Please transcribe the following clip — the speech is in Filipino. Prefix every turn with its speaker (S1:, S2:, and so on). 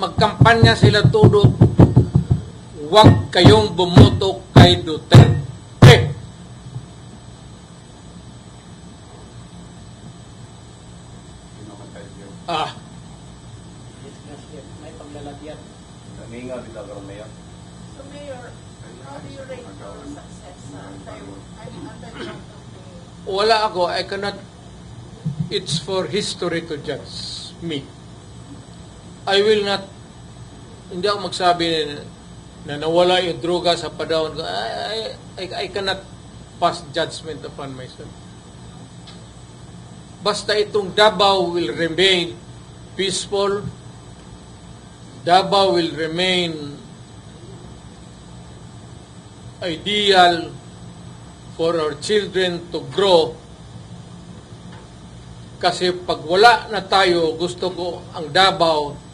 S1: magkampanya sila todo, huwag kayong bumoto kay Duterte. Ah,
S2: May paglalagyan.
S3: Bitaw karon mayor.
S4: So Mayor, how rate success
S1: wala ako, I cannot, it's for history to judge me. I will not, hindi ako magsabi na nawala yung droga sa padawon ko. I, I, I cannot pass judgment upon myself. Basta itong Davao will remain peaceful, Davao will remain ideal for our children to grow. Kasi pag wala na tayo, gusto ko ang Davao